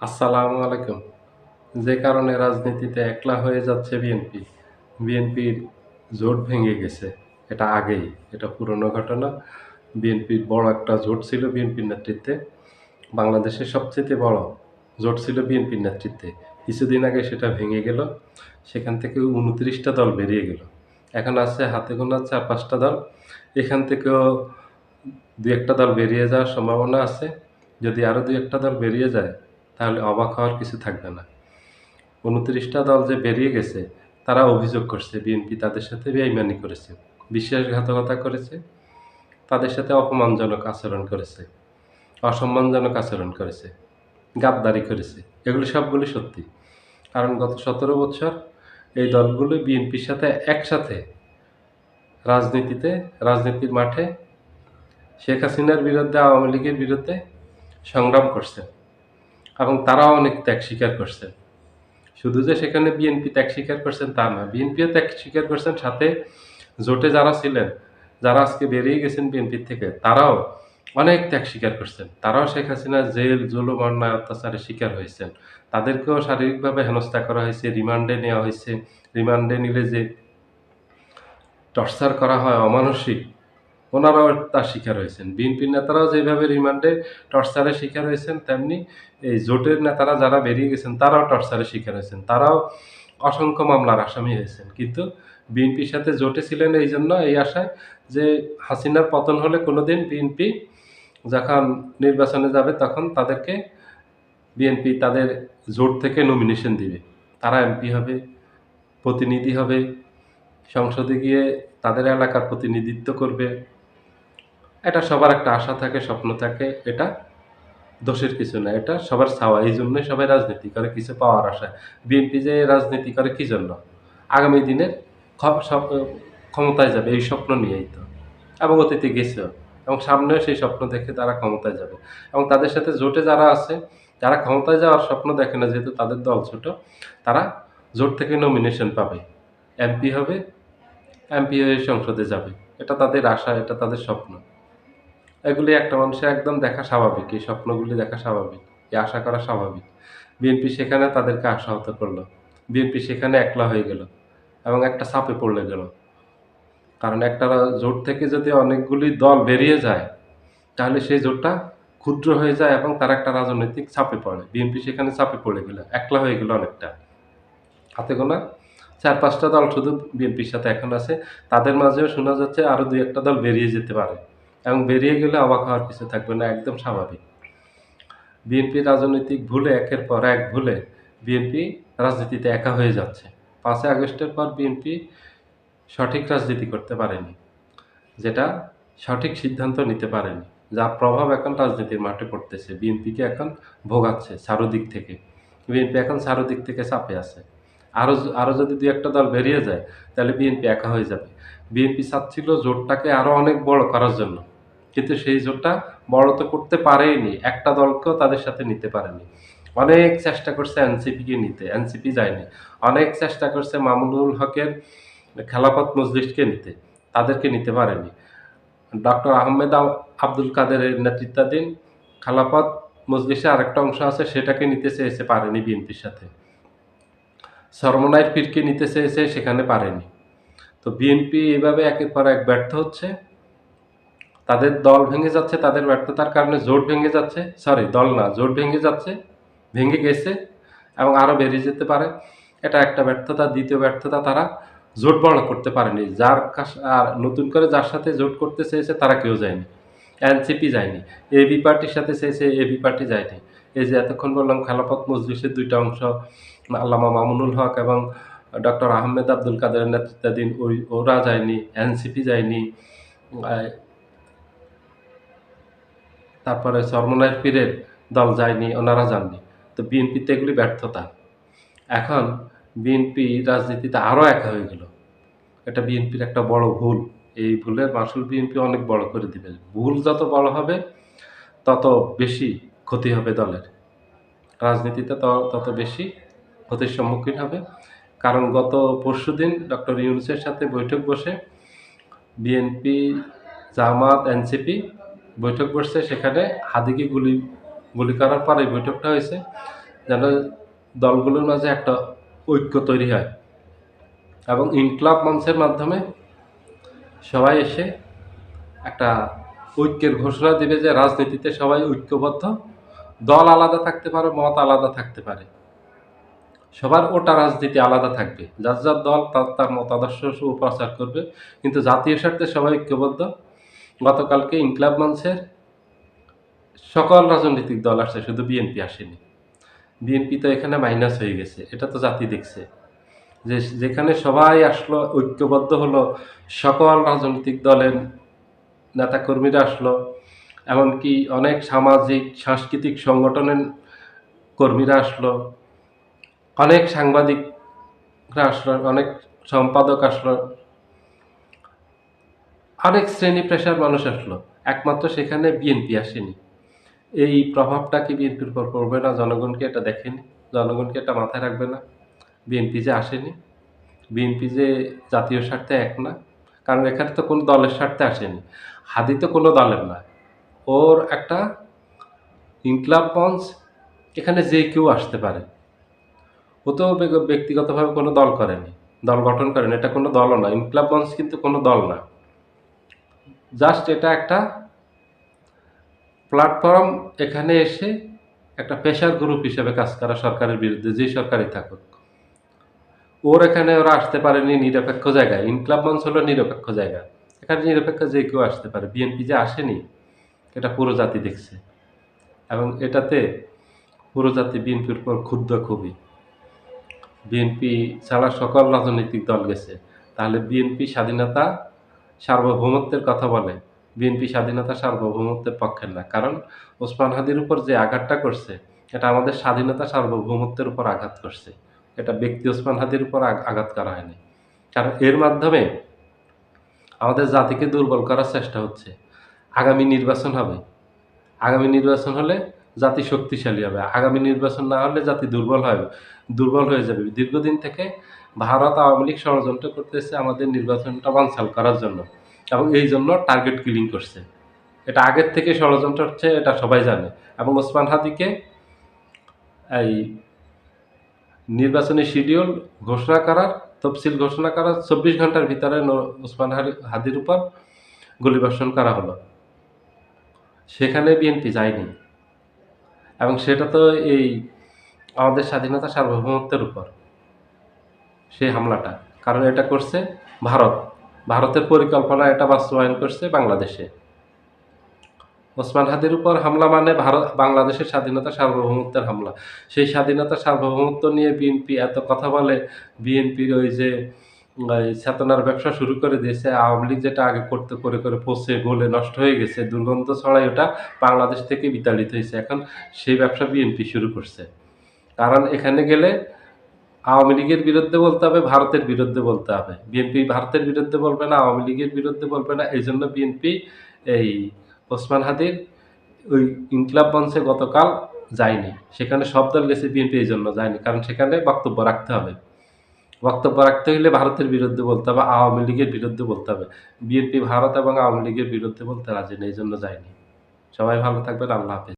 আসসালামু আলাইকুম। যে কারণে রাজনীতিতে একলা হয়ে যাচ্ছে বিএনপি, বিএনপির জোট ভেঙে গেছে। এটা আগেই, এটা পুরনো ঘটনা। বিএনপির বড় একটা জোট ছিল বিএনপির নেতৃত্বে। বাংলাদেশের সবচেয়ে বড় জোট ছিল বিএনপির নেতৃত্বে। কিছুদিন আগে সেটা ভেঙে গেল। সেখান থেকে ২৯ টা দল বেরিয়ে গেল। এখন আছে হাতে গোনা চার পাঁচটা দল। এখান থেকেও দু একটা দল বেরিয়ে যাওয়ার সম্ভাবনা আছে। যদি আরও দু একটা দল বেরিয়ে যায়, তাহলে অবাক হওয়ার কিছু থাকবে না। উনত্রিশটা দল যে বেরিয়ে গেছে, তারা অভিযোগ করছে বিএনপি তাদের সাথে বেইমানি করেছে, বিশ্বাসঘাতকতা করেছে, তাদের সাথে অপমানজনক আচরণ করেছে, অসম্মানজনক আচরণ করেছে, গাদ্দারি করেছে। এগুলো সবগুলি সত্যি। কারণ গত ১৭ বছর এই দলগুলো বিএনপির সাথে একসাথে রাজনীতিতে, রাজনীতির মাঠে শেখ হাসিনার বিরুদ্ধে, আওয়ামী লীগের বিরুদ্ধে সংগ্রাম করছে এবং তারাও অনেক ত্যাগ স্বীকার করছেন। শুধু যে সেখানে বিএনপি ত্যাগ স্বীকার করছেন তা না, বিএনপিও ত্যাগ স্বীকার করছেন, সাথে জোটে যারা ছিলেন, যারা আজকে বেরিয়ে গেছেন বিএনপির থেকে, তারাও অনেক ত্যাগ স্বীকার করছেন। তারাও শেখ হাসিনা জেল, জুলুম, অন্যায়, অত্যাচারের শিকার হয়েছেন। তাদেরকেও শারীরিকভাবে হেনস্থা করা হয়েছে, রিমান্ডে নেওয়া হয়েছে। রিমান্ডে নিলে যে টর্চার করা হয় অমানুষিক, ওনারাও তার শিকার হয়েছেন। বিএনপির নেতারাও যেভাবে রিমান্ডে টর্চারের শিকার হয়েছেন, তেমনি এই জোটের নেতারা যারা বেরিয়ে গেছেন, তারাও টর্চারের শিকার হয়েছেন। তারাও অসংখ্য মামলার আসামি হয়েছেন। কিন্তু বিএনপির সাথে জোটে ছিলেন এই জন্য এই আশায় যে হাসিনার পতন হলে কোনোদিন বিএনপি যখন নির্বাচনে যাবে তখন তাদেরকে বিএনপি তাদের জোট থেকে নমিনেশন দিবে। তারা এমপি হবে, প্রতিনিধি হবে, সংসদে গিয়ে তাদের এলাকার প্রতিনিধিত্ব করবে। এটা সবার একটা আশা থাকে, স্বপ্ন থাকে। এটা দোষের কিছু না। এটা সবার চাওয়া। এইজন্যই সবাই রাজনীতি করে কিছু পাওয়ার আশায়। বিএনপি যে রাজনীতি করে কী জন্য? আগামী দিনের ক্ষমতায় যাবে এই স্বপ্ন নিয়েই তো। এবং অতীতে গেছেও। এবং সামনেও সেই স্বপ্ন দেখে তারা ক্ষমতায় যাবে। এবং তাদের সাথে জোটে যারা আছে, যারা ক্ষমতায় যাওয়ার স্বপ্ন দেখে না যেহেতু তাদের দল ছোট, তারা জোট থেকে নমিনেশন পাবে। এমপি হবে, এমপি হয়ে সংসদে যাবে। এটা তাদের আশা, এটা তাদের স্বপ্ন। এগুলি একটা মানুষের একদম দেখা স্বাভাবিক। এই স্বপ্নগুলি দেখা স্বাভাবিক। এই আশা করা স্বাভাবিক। বিএনপি সেখানে তাদেরকে আশাহত করল বিএনপি সেখানে একলা হয়ে গেল এবং একটা চাপে পড়ে গেল। কারণ একটা জোট থেকে যদি অনেকগুলি দল বেরিয়ে যায়, তাহলে সেই জোটটা ক্ষুদ্র হয়ে যায় এবং তার একটা রাজনৈতিক চাপে পড়ে। বিএনপি সেখানে চাপে পড়ে গেল। একলা হয়ে গেল অনেকটা। হাতে গোনা চার পাঁচটা দল শুধু বিএনপির সাথে এখন আছে। তাদের মাঝেও শোনা যাচ্ছে আরও ২-১ দল বেরিয়ে যেতে পারে। এবং বেরিয়ে গেলে অবাক হওয়ার কিছু থাকবে না, একদম স্বাভাবিক। বিএনপি রাজনৈতিক ভুলে একের পর এক ভুলে বিএনপি রাজনীতিতে একা হয়ে যাচ্ছে। ৫ই আগস্টের পর বিএনপি সঠিক রাজনীতি করতে পারেনি। যেটা সঠিক সিদ্ধান্ত নিতে পারেনি। যার প্রভাব এখন রাজনীতির মাঠে পড়তেছে। বিএনপিকে এখন ভোগাচ্ছে চারোদিক থেকে। বিএনপি এখন চারোদিক থেকে চাপে আছে। আরও আরও যদি ২-১ দল বেরিয়ে যায়, তাহলে বিএনপি একা হয়ে যাবে। বিএনপি চাচ্ছিল জোটটাকে আরও অনেক বড় করার জন্য। কিন্তু সেই জোটটা বড় তো করতে পারেইনি। একটা দলকেও তাদের সাথে নিতে পারেনি। অনেক চেষ্টা করছে এনসিপিকে নিতে, এনসিপি যায়নি। অনেক চেষ্টা করছে মামুনুল হকের খেলাফত মজলিসকে নিতে, তাদেরকে নিতে পারেনি। ডক্টর আহমেদ আব্দুল কাদেরের নেতৃত্বাধীন খেলাফত মজলিসে আরেকটা অংশ আছে, সেটাকে নিতে চেয়েছে, পারেনি বিএনপির সাথে। চরমনাইর পীরকে নিতে চেয়েছে, সেখানে পারেনি। তো বিএনপি এভাবে একের পর এক ব্যর্থ হচ্ছে। তাদের দল ভেঙে যাচ্ছে, তাদের ব্যর্থতার কারণে জোট ভেঙে যাচ্ছে। সরি দল না, জোট ভেঙে যাচ্ছে, ভেঙে গেছে এবং আরও বেরিয়ে যেতে পারে। এটা একটা ব্যর্থতা। দ্বিতীয় ব্যর্থতা তারা জোট বড় করতে পারেনি। যার আর নতুন করে যার সাথে জোট করতে চেয়েছে তারা কেউ যায়নি। এনসিপি যায়নি। এবি পার্টির সাথে চেয়েছে, এবি পার্টি যায়নি। এই যে এতক্ষণ বললাম খেলাফত মজলিসের দুইটা অংশ আল্লামা মামুনুল হক এবং ডক্টর আহমেদ আব্দুল কাদের নেতৃত্বাধীন ওই ওরা যায়নি, এনসিপি যায়নি। তারপরে চরমনাইর পীরের দল যায়নি, ওনারা যাননি। তো বিএনপিতে এগুলি ব্যর্থতা। এখন বিএনপি রাজনীতিতে আরও একা হয়ে গেল। এটা বিএনপির একটা বড় ভুল। এই ভুলের মাসুল বিএনপি অনেক বড় করে দিবে। ভুল যত বড় হবে, তত বেশি ক্ষতি হবে দলের। রাজনীতিতে তত বেশি ক্ষতির সম্মুখীন হবে। কারণ গত পরশুদিন ডক্টর ইউনুসের সাথে বৈঠক বসে বিএনপি, জামাত, এনসিপি বৈঠক বসছে। সেখানে হাদিকে গুলি গুলি করার পর বৈঠকটা হয়েছে। যেন দলগুলোর মাঝে একটা ঐক্য তৈরি হয় এবং ইনকলাব মঞ্চের মাধ্যমে সবাই এসে একটা ঐক্যের ঘোষণা দিবে যে রাজনীতিতে সবাই ঐক্যবদ্ধ দল আলাদা থাকতে পারে, মত আলাদা থাকতে পারে। সবার ওটা রাজনীতি আলাদা থাকবে। যার যার দল, তার তার মতাদর্শ প্রচার করবে। কিন্তু জাতীয় স্বার্থে সবাই ঐক্যবদ্ধ। গতকালকে ইনকলাব মঞ্চের সকল রাজনৈতিক দল আসছে, শুধু বিএনপি আসেনি। বিএনপি তো এখানে মাইনাস হয়ে গেছে, এটা তো জাতি দেখছে। যে যেখানে সবাই আসলো, ঐক্যবদ্ধ হলো, সকল রাজনৈতিক দলের নেতাকর্মীরা আসলো এমনকি অনেক সামাজিক, সাংস্কৃতিক সংগঠনের কর্মীরা আসলো, অনেক সাংবাদিকরা আসলো, অনেক সম্পাদক আসলো, অনেক শ্রেণি পেশার মানুষ আসলো, একমাত্র সেখানে বিএনপি আসেনি। এই প্রভাবটা কি বিএনপির উপর পড়বে না? জনগণকে এটা দেখেনি? জনগণকে এটা মাথায় রাখবে না? বিএনপি যে আসেনি? বিএনপি যে জাতীয় স্বার্থে এক না? কারণ এখানে তো কোনো দলের স্বার্থে আসেনি। হাদি তো কোনো দলের না। ওর একটা ইনকলাব মঞ্চ এখানে যে কেউ আসতে পারে। ও তো ব্যক্তিগতভাবে কোনো দল করেনি, দল গঠন করেনি, এটা কোনো দলও না, ইনকলাব মঞ্চ কিন্তু কোনো দল না। জাস্ট এটা একটা প্ল্যাটফর্ম, এখানে এসে একটা পেশার গ্রুপ হিসেবে কাজ করা সরকারের বিরুদ্ধে যেই সরকারই থাকুক। ওর এখানে ওরা আসতে পারেনি নিরপেক্ষ জায়গায়, ইনকলাব মঞ্চ হলো নিরপেক্ষ জায়গা। এখানে নিরপেক্ষ যে কেউ আসতে পারে, বিএনপি যে আসেনি এটা পুরো জাতি দেখছে। এবং এটাতে পুরো জাতি বিএনপির উপর ক্ষুব্ধ খুবই। বিএনপি ছাড়া সকল রাজনৈতিক দল গেছে। তাহলে বিএনপি স্বাধীনতা, সার্বভৌমত্বের কথা বলে। বিএনপি স্বাধীনতা, সার্বভৌমত্বের পক্ষের না। কারণ ওসমান হাদির উপর যে আঘাতটা করছে, এটা আমাদের স্বাধীনতা, সার্বভৌমত্বের উপর আঘাত করছে। এটা ব্যক্তি ওসমান হাদির উপর আঘাত করা হয়নি। কারণ এর মাধ্যমে আমাদের জাতিকে দুর্বল করার চেষ্টা হচ্ছে। আগামী নির্বাচন হবে। আগামী নির্বাচন হলে জাতি শক্তিশালী হবে। আগামী নির্বাচন না হলে জাতি দুর্বল হবে দুর্বল হয়ে যাবে। দীর্ঘদিন থেকে ভারত আওয়ামী লীগ ষড়যন্ত্র করতেছে আমাদের নির্বাচনটা বানচাল করার জন্য এবং এই জন্য টার্গেট কিলিং করছে। এটা আগের থেকে ষড়যন্ত্র হচ্ছে, এটা সবাই জানে। এবং ওসমান হাদিকে এই নির্বাচনী শিডিউল ঘোষণা করার, তফসিল ঘোষণা করার চব্বিশ ঘণ্টার ভিতরে ওসমান হাদি- হাদির উপর গুলিবর্ষণ করা হলো। সেখানে বিএনপি যায়নি। এবং সেটা তো এই আমাদের স্বাধীনতা সার্বভৌমত্বের উপর, সেই হামলাটা। কারণ এটা করছে ভারত। ভারতের পরিকল্পনা এটা বাস্তবায়ন করছে বাংলাদেশে। ওসমান হাদির উপর হামলা মানে ভারত, বাংলাদেশের স্বাধীনতা সার্বভৌমত্বের হামলা। সেই স্বাধীনতা সার্বভৌমত্ব নিয়ে বিএনপি এত কথা বলে বিএনপির ওই যে চেতনার ব্যবসা শুরু করে দিয়েছে। আওয়ামী লীগ যেটা আগে করতে, করে করে পচে, গলে নষ্ট হয়ে গেছে, দুর্গন্ধ ছড়াই ওটা বাংলাদেশ থেকে বিতাড়িত হয়েছে। এখন সেই ব্যবসা বিএনপি শুরু করছে। কারণ এখানে গেলে আওয়ামী লীগের বিরুদ্ধে বলতে হবে, ভারতের বিরুদ্ধে বলতে হবে। বিএনপি ভারতের বিরুদ্ধে বলবে না, আওয়ামী লীগের বিরুদ্ধে বলবে না। এই জন্য বিএনপি এই ওসমান হাদির ওই ইনকলাব মঞ্চে গতকাল যায়নি। সেখানে সব দল গেছে, বিএনপি এই জন্য যায়নি। কারণ সেখানে বক্তব্য রাখতে হবে। বক্তব্য রাখতে গেলে ভারতের বিরুদ্ধে বলতে হবে, আওয়ামী লীগের বিরুদ্ধে বলতে হবে। বিএনপি, ভারত এবং আওয়ামী লীগের বিরুদ্ধে বলতে রাজি নেই, এই জন্য যায়নি। সবাই ভালো থাকবেন, আল্লাহ হাফেজ।